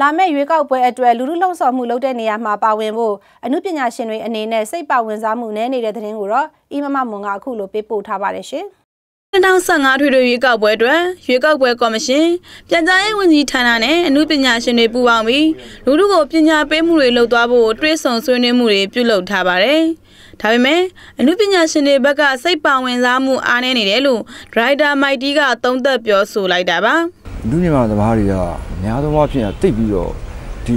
လာမယ့်ရွေးကောက်ပွဲအတွက်လူလူလှုံ့ဆော်မှုလုပ်တဲ့နေရာမှာပါဝင်ဖို့အမှုပညာရှင်တွေအနေနဲ့စိတ်ပါဝင်စားမှုနည်းနေတဲ့သတင်းကိုတော့အီမမမွန်ကအခုလိုပေးပို့ထားပါတယ်ရှင်2015ထွေထွေရွေးကောက်ပွဲအတွက်ရွေးကောက်ပွဲကော်မရှင်ပြန်ကြားရေးဝန်ကြီးဌာနနဲ့အမှုပညာရှင်တွေပူးပေါင်းပြီးလူလူကိုပညာပေးမှုတွေလုပ်သွားဖို့တွေးဆောင်ဆွေးနွေးမှုတွေပြုလုပ်ထားပါတယ်။ဒါပေမဲ့အမှုပညာရှင်တွေဘက်ကစိတ်ပါဝင်စားမှုအားနည်းနေတယ်လို့ဒရိုက်တာမိုက်တီကသုံးသပ်ပြောဆိုလိုက်တာပါ။ လူညီမသမားတွေကအများသောအားဖြင့်တိတ်ပြီးတော့ဒီ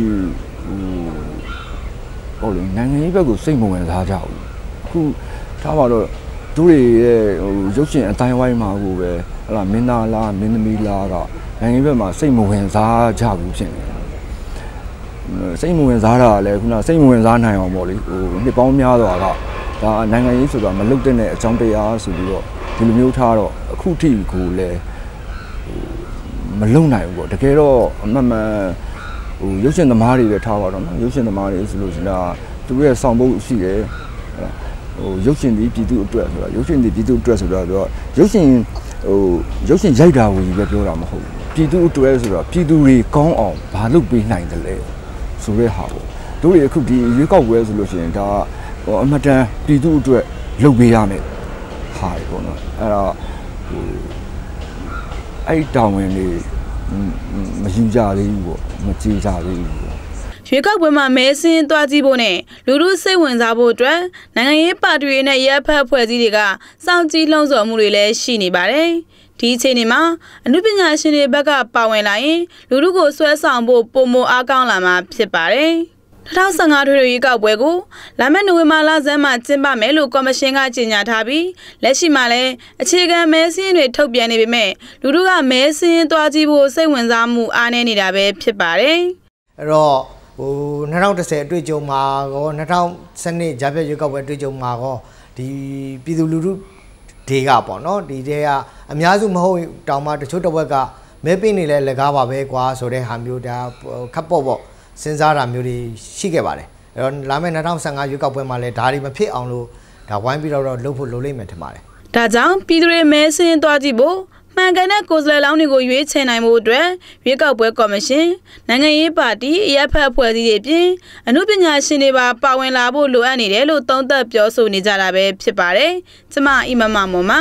ဟိုဟိုလေနိုင်ငံရေးဘက်ကိုစိတ်မဝင်စားကြဘူးအခုထားပါတော့သူတွေရဲ့ဟိုရုပ်ရှင်အတိုင်းဝိုင်းမှာကိုပဲဟလာမင်းသားလားမင်းသမီးလားကနိုင်ငံရေးဘက်မှာစိတ်မဝင်စားကြဘူးဖြစ်နေတယ်စိတ်မဝင်စားတာလည်းခုနစိတ်မဝင်စားနိုင်အောင်ပေါ့လေဟိုနှစ်ပေါင်းများစွာကဒါနိုင်ငံရေးဆိုတာမလုတ်တဲ့အကြောင်းတရားဆိုပြီးတော့ဒီလိုမျိုးထားတော့အခုထိကိုလည်း မလုံနိုင်ဘူးပေါ့တကယ်တော့အမှန်မှန်ဟိုရုပ်ရှင်သမားတွေပဲထားပါတော့နော်ရုပ်ရှင်သမားတွေဆိုလို့ရှိရင်သူတို့ရဲ့ဆောင်ဖို့ရှိတယ်ဟိုရုပ်ရှင်ဒီပြည်သူအတွက်ဆိုတော့ရုပ်ရှင်ဒီပြည်သူအတွက်ဆိုတော့ပြောရုပ်ရှင်ဟိုရုပ်ရှင်ရိုက်တာဝင်ပဲပြောတာမဟုတ်ဘူးပြည်သူအတွက်ဆိုတော့ပြည်သူတွေကောင်းအောင်ဘာလုပ်ပေးနိုင်တယ်လဲဆိုတဲ့ဟာပေါ့တို့တွေအခုဒီရွေးကောက်ပွဲဆိုလို့ရှိရင်ဒါဟိုအမတန်ပြည်သူအတွက်လုပ်ပေးရမယ်ဟာပေါ့နော်အဲ့တော့ဟို အဲ့တောင်းဝင်လေးမယူကြသေးဘူးပေါ့မကြည့်ကြသေးဘူးပေါ့ရွေးကောက်ပွဲမှာမဲဆင်းသွားကြည့်ဖို့နဲ့လူလူစိတ်ဝင်စားဖို့အတွက်နိုင်ငံရေးပါတီတွေနဲ့ရပ်ဖက်ဖွဲ့စည်းတွေကစောင့်ကြည့်လှုံ့ဆော်မှုတွေလည်းရှိနေပါတယ်။ဒီအချိန်မှာအမှုပညာရှင်တွေဘက်ကပါဝင်လာရင်လူလူကိုဆွဲဆောင်ဖို့ပုံမအားကောင်းလာမှာဖြစ်ပါတယ်။ 2015ထွေထွေရွေးကောက်ပွဲကိုလာမယ့်နိုဝင်ဘာလဆန်းမှာကျင်းပမယ်လို့ကော်မရှင်ကကြေညာထားပြီးလက်ရှိမှာလည်းအခြေခံမဲစင်းတွေထုတ်ပြန်နေပေမဲ့လူတို့ကမဲစင်းသွားကြည့်ဖို့စိတ်ဝင်စားမှုအားနည်းနေတာပဲဖြစ်ပါတယ်။အဲ့တော့ဟို2010အတွေ့အကြုံမှာကော2012ဂျာပြရွေးကောက်ပွဲအတွေ့အကြုံမှာကောဒီပြည်သူလူထုတွေကပေါ့နော်ဒီတဲကအများစုမဟုတ်တောင်မှတချို့တစ်ဝက်ကမဲပေးနေလဲလက်ကားပါပဲကွာဆိုတဲ့ဟာမျိုးဒါခပ်ပေါ့ပေါ့ စဉ်းစားတာမျိုးတွေရှိခဲ့ပါတယ်အဲ့တော့လာမယ့်2015ရွေးကောက်ပွဲမှာလည်းဒါတွေမဖြစ်အောင်လို့ဒါဝိုင်းပြီးတော့လုပ်ဖို့လိုလိမ့်မယ်ထင်ပါတယ်ဒါကြောင့်ပြည်သူတွေမဲဆင်းသွားကြည့်ဖို့မှန်ကန်တဲ့ကိုယ်စားလှယ်လောင်းတွေကိုရွေးချယ်နိုင်မှုအတွက်ရွေးကောက်ပွဲကော်မရှင်နိုင်ငံရေးပါတီအရက်ဖက်အဖွဲ့အစည်းတွေပြင်အမှုပညာရှင်တွေပါပါဝင်လာဖို့လိုအပ်နေတယ်လို့သုံးသပ်ပြောဆိုနေကြတာပဲဖြစ်ပါတယ်။ကျမအီမမမွန်ပါ